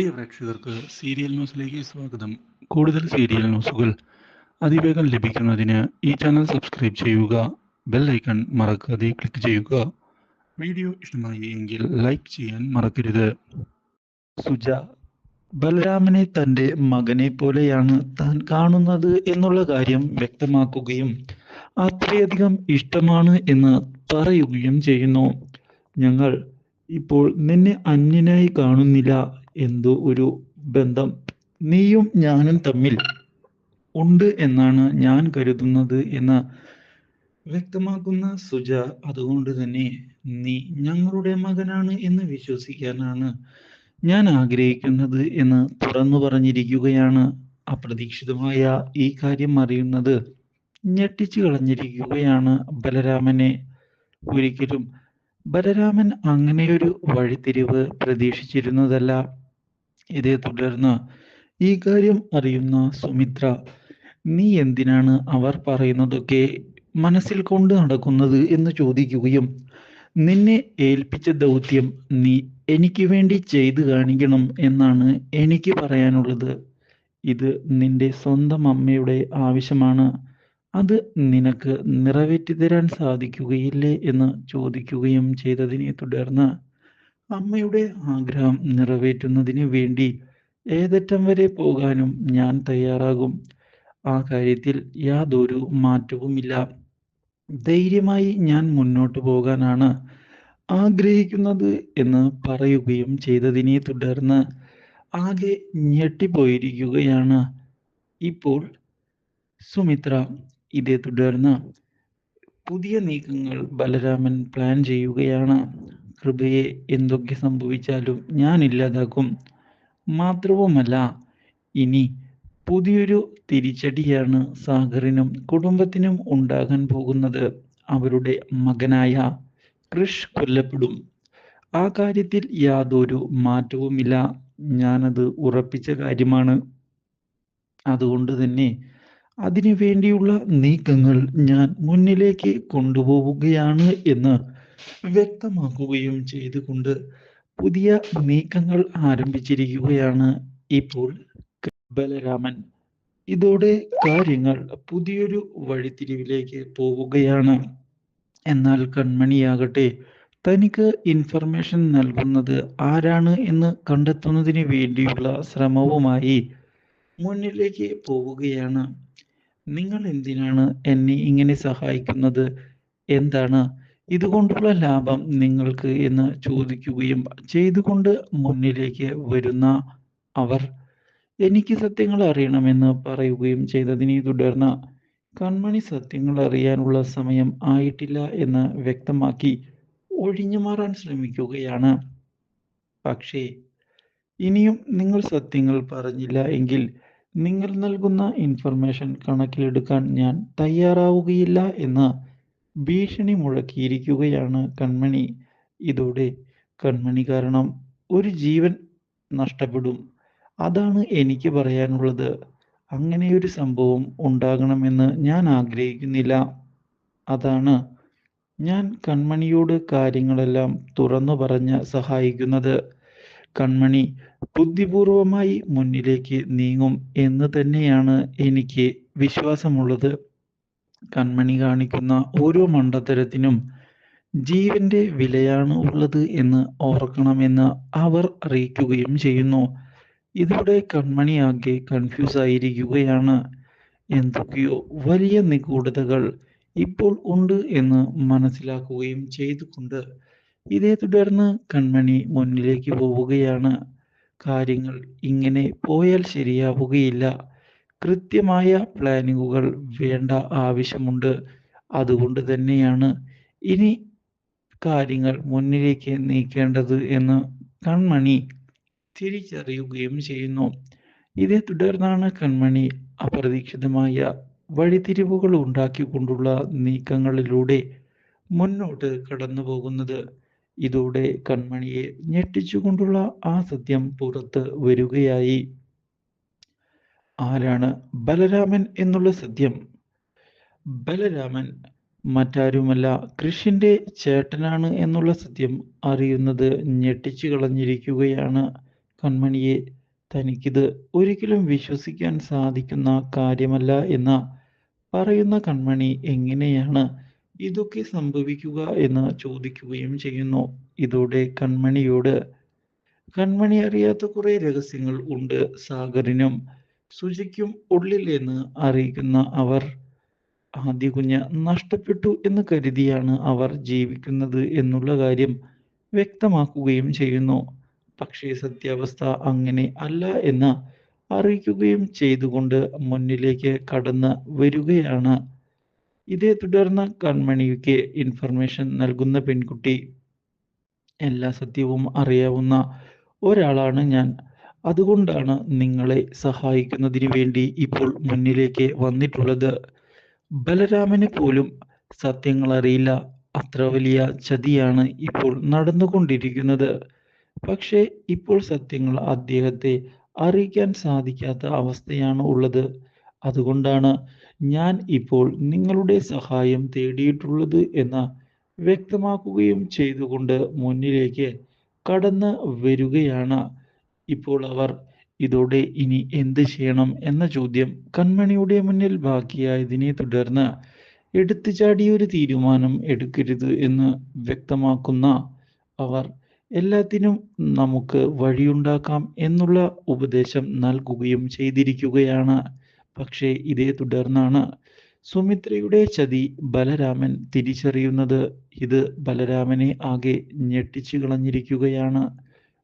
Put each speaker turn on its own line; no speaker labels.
പ്രിയ പ്രേക്ഷകർക്ക് സീരിയൽ ന്യൂസിലേക്ക് സ്വാഗതം. കൂടുതൽ സീരിയൽ ന്യൂസുകൾ അതിവേഗം ലഭിക്കുന്നതിന് ഈ ചാനൽ സബ്സ്ക്രൈബ് ചെയ്യുക ബെൽ ഐക്കൺ മറക്കാതെ ക്ലിക്ക് ചെയ്യുക. വീഡിയോ ഇഷ്ടമായി എങ്കിൽ ലൈക്ക് ചെയ്യാൻ മറക്കരുത്. സുജ ബലരാമനെ തന്റെ മകനെ പോലെയാണ് താൻ കാണുന്നത് എന്നുള്ള കാര്യം വ്യക്തമാക്കുകയും അത്രയധികം ഇഷ്ടമാണ് എന്ന് പറയുകയും ചെയ്യുന്നു. ഞങ്ങൾ ഇപ്പോൾ നിന്നെ അന്യനായി കാണുന്നില്ല എന്തോ ഒരു ബന്ധം. നീയും ഞാനും തമ്മിൽ ഉണ്ട് എന്നാണ് ഞാൻ കരുതുന്നത് എന്ന് വ്യക്തമാക്കുന്ന സുജ അതുകൊണ്ട് തന്നെ നീ ഞങ്ങളുടെ മകനാണ് എന്ന് വിശ്വസിക്കാനാണ് ഞാൻ ആഗ്രഹിക്കുന്നത് എന്ന് തുറന്നു പറഞ്ഞിരിക്കുകയാണ് അപ്രതീക്ഷിതമായ ഈ കാര്യം അറിയുന്നത്. ഞെട്ടിച്ചു കളഞ്ഞിരിക്കുകയാണ് ബലരാമനെ. ഒരിക്കലും ബലരാമൻ അങ്ങനെയൊരു വഴിത്തിരിവ് പ്രതീക്ഷിച്ചിരുന്നതല്ല. ഇതേ തുടർന്ന് ഈ കാര്യം അറിയുന്ന സുമിത്ര നീ എന്തിനാണ് അവർ പറയുന്നതൊക്കെ മനസ്സിൽ കൊണ്ട് നടക്കുന്നത് എന്ന് ചോദിക്കുകയും നിന്നെ ഏൽപ്പിച്ച ദൗത്യം നീ എനിക്ക് വേണ്ടി ചെയ്തു കാണിക്കണം എന്നാണ് എനിക്ക് പറയാനുള്ളത്. ഇത് നിന്റെ സ്വന്തം അമ്മയുടെ ആവശ്യമാണ്. അത് നിനക്ക് നിറവേറ്റി തരാൻ സാധിക്കുകയില്ലേ? എന്ന് ചോദിക്കുകയും ചെയ്തതിനെ തുടർന്ന് അമ്മയുടെ ആഗ്രഹം നിറവേറ്റുന്നതിന് വേണ്ടി ഏതറ്റം വരെ പോകാനും ഞാൻ തയ്യാറാകും. ആ കാര്യത്തിൽ യാതൊരു മാറ്റവുമില്ല. ധൈര്യമായി ഞാൻ മുന്നോട്ട് പോകാനാണ് ആഗ്രഹിക്കുന്നത് എന്ന് പറയുകയും ചെയ്തതിനെ തുടർന്ന് ആകെ ഞെട്ടിപ്പോയിരിക്കുകയാണ്. ഇപ്പോൾ സുമിത്ര ഇതേ തുടർന്ന് പുതിയ നീക്കങ്ങൾ ബലരാമൻ പ്ലാൻ ചെയ്യുകയാണ്. കൃപയെ എന്തൊക്കെ സംഭവിച്ചാലും ഞാൻ ഇല്ലാതാക്കും. മാത്രവുമല്ല ഇനി പുതിയൊരു തിരിച്ചടിയാണ് സാഗറിനും കുടുംബത്തിനും ഉണ്ടാകാൻ പോകുന്നത്. അവരുടെ മകനായ കൃഷ് കൊല്ലപ്പെടും. ആ കാര്യത്തിൽ യാതൊരു മാറ്റവുമില്ല. ഞാനത് ഉറപ്പിച്ച കാര്യമാണ്. അതുകൊണ്ട് തന്നെ അതിനു വേണ്ടിയുള്ള നീക്കങ്ങൾ ഞാൻ മുന്നിലേക്ക് കൊണ്ടുപോവുകയാണ് എന്ന് വ്യക്തമാക്കുകയും ചെയ്തുകൊണ്ട് പുതിയ നീക്കങ്ങൾ ആരംഭിച്ചിരിക്കുകയാണ് ഇപ്പോൾ ബലരാമൻ. ഇതോടെ കാര്യങ്ങൾ പുതിയൊരു വഴിത്തിരിവിലേക്ക് പോവുകയാണ്. എന്നാൽ കൺമണിയാകട്ടെ തനിക്ക് ഇൻഫർമേഷൻ നൽകുന്നത് ആരാണ് എന്ന് കണ്ടെത്തുന്നതിന് വേണ്ടിയുള്ള ശ്രമവുമായി മുന്നിലേക്ക് പോവുകയാണ്. നിങ്ങൾ എന്തിനാണ് എന്നെ ഇങ്ങനെ സഹായിക്കുന്നത്? എന്താണ് ഇതുകൊണ്ടുള്ള ലാഭം നിങ്ങൾക്ക് എന്ന് ചോദിക്കുകയും ചെയ്തുകൊണ്ട് മുന്നിലേക്ക് വരുന്ന അവർ എനിക്ക് സത്യങ്ങൾ അറിയണമെന്ന് പറയുകയും ചെയ്തതിനെ തുടർന്ന് കൺമണി സത്യങ്ങൾ അറിയാനുള്ള സമയം ആയിട്ടില്ല എന്ന് വ്യക്തമാക്കി ഒഴിഞ്ഞു മാറാൻ ശ്രമിക്കുകയാണ്. പക്ഷേ ഇനിയും നിങ്ങൾ സത്യങ്ങൾ പറഞ്ഞില്ല എങ്കിൽ നിങ്ങൾ നൽകുന്ന ഇൻഫർമേഷൻ കണക്കിലെടുക്കാൻ ഞാൻ തയ്യാറാവുകയില്ല എന്ന് ഭീഷണി മുഴക്കിയിരിക്കുകയാണ് കൺമണി. ഇതോടെ കൺമണി കാരണം ഒരു ജീവൻ നഷ്ടപ്പെടും. അതാണ് എനിക്ക് പറയാനുള്ളത്. അങ്ങനെ ഒരു സംഭവം ഉണ്ടാകണമെന്ന് ഞാൻ ആഗ്രഹിക്കുന്നില്ല. അതാണ് ഞാൻ കൺമണിയോട് കാര്യങ്ങളെല്ലാം തുറന്നു പറഞ്ഞ് സഹായിക്കുന്നത്. കൺമണി ബുദ്ധിപൂർവമായി മുന്നിലേക്ക് നീങ്ങും എന്ന് തന്നെയാണ് എനിക്ക് വിശ്വാസമുള്ളത്. കൺമണി കാണിക്കുന്ന ഓരോ മണ്ടത്തരത്തിനും ജീവന്റെ വിലയാണ് ഉള്ളത് എന്ന് ഓർക്കണമെന്ന് അവർ അറിയിക്കുകയും ചെയ്യുന്നു. ഇതോടെ കൺമണി ആകെ കൺഫ്യൂസ് ആയിരിക്കുകയാണ്. എന്തൊക്കെയോ വലിയ നിഗൂഢതകൾ ഇപ്പോൾ ഉണ്ട് എന്ന് മനസ്സിലാക്കുകയും ചെയ്തുകൊണ്ട് ഇതേ തുടർന്ന് കൺമണി മുന്നിലേക്ക് പോവുകയാണ്. കാര്യങ്ങൾ ഇങ്ങനെ പോയാൽ ശരിയാവുകയില്ല. കൃത്യമായ പ്ലാനിങ്ങുകൾ വേണ്ട ആവശ്യമുണ്ട്. അതുകൊണ്ട് തന്നെയാണ് ഇനി കാര്യങ്ങൾ മുന്നിലേക്ക് നീക്കേണ്ടത് എന്ന് കൺമണി തിരിച്ചറിയുകയും ചെയ്യുന്നു. ഇതേ തുടർന്നാണ് കൺമണി അപ്രതീക്ഷിതമായ വഴിത്തിരിവുകൾ ഉണ്ടാക്കിക്കൊണ്ടുള്ള നീക്കങ്ങളിലൂടെ മുന്നോട്ട് കടന്നു പോകുന്നത് ഇതോടെ കൺമണിയെ ഞെട്ടിച്ചുകൊണ്ടുള്ള ആ സത്യം പുറത്ത് വരികയായി. ആരാണ് ബലരാമൻ എന്നുള്ള സത്യം? ബലരാമൻ മറ്റാരുമല്ല കൃഷിന്റെ ചേട്ടനാണ് എന്നുള്ള സത്യം അറിയുന്നത് ഞെട്ടിച്ചു കളഞ്ഞിരിക്കുകയാണ് കൺമണിയെ. തനിക്കിത് ഒരിക്കലും വിശ്വസിക്കാൻ സാധിക്കുന്ന കാര്യമല്ല എന്ന പറയുന്ന കൺമണി എങ്ങനെയാണ് ഇതൊക്കെ സംഭവിക്കുക എന്ന് ചോദിക്കുകയും ചെയ്യുന്നു. ഇതോടെ കൺമണിയോട് കൺമണി അറിയാത്ത കുറെ രഹസ്യങ്ങൾ ഉണ്ട് സാഗറിനും സുജിക്കും ഉള്ളിൽ എന്ന് അറിയിക്കുന്ന അവർ ആദ്യ കുഞ്ഞ് നഷ്ടപ്പെട്ടു എന്ന് കരുതിയാണ് അവർ ജീവിക്കുന്നത് എന്നുള്ള കാര്യം വ്യക്തമാക്കുകയും ചെയ്യുന്നു. പക്ഷേ സത്യാവസ്ഥ അങ്ങനെ അല്ല എന്ന് അറിയിക്കുകയും ചെയ്തുകൊണ്ട് മുന്നിലേക്ക് കടന്ന് വരികയാണ്. ഇതേ തുടർന്ന് കൺമണിക്ക് ഇൻഫർമേഷൻ നൽകുന്ന പെൺകുട്ടി എല്ലാ സത്യവും അറിയാവുന്ന ഒരാളാണ് ഞാൻ. അതുകൊണ്ടാണ് നിങ്ങളെ സഹായിക്കുന്നതിന് വേണ്ടി ഇപ്പോൾ മുന്നിലേക്ക് വന്നിട്ടുള്ളത്. ബലരാമന് പോലും സത്യങ്ങൾ അറിയില്ല. അത്ര വലിയ ചതിയാണ് ഇപ്പോൾ നടന്നുകൊണ്ടിരിക്കുന്നത്. പക്ഷേ ഇപ്പോൾ സത്യങ്ങൾ അദ്ദേഹത്തെ അറിയിക്കാൻ സാധിക്കാത്ത അവസ്ഥയാണ് ഉള്ളത്. അതുകൊണ്ടാണ് ഞാൻ ഇപ്പോൾ നിങ്ങളുടെ സഹായം തേടിയിട്ടുള്ളത് എന്ന് വ്യക്തമാക്കുകയും ചെയ്തുകൊണ്ട് മുന്നിലേക്ക് കടന്ന് വരികയാണ്. ഇപ്പോൾ അവർ ഇതോടെ ഇനി എന്ത് ചെയ്യണം എന്ന ചോദ്യം കൺമണിയുടെ മുന്നിൽ ബാക്കിയായതിനെ തുടർന്ന് എടുത്തുചാടിയൊരു തീരുമാനം എടുക്കരുത് എന്ന് വ്യക്തമാക്കുന്ന അവർ എല്ലാത്തിനും നമുക്ക് വഴിയുണ്ടാക്കാം എന്നുള്ള ഉപദേശം നൽകുകയും ചെയ്തിരിക്കുകയാണ്. പക്ഷേ ഇതേ തുടർന്നാണ് സുമിത്രയുടെ ചതി ബലരാമൻ തിരിച്ചറിയുന്നത്. ഇത് ബലരാമനെ ആകെ ഞെട്ടിച്ചു കളഞ്ഞിരിക്കുകയാണ്.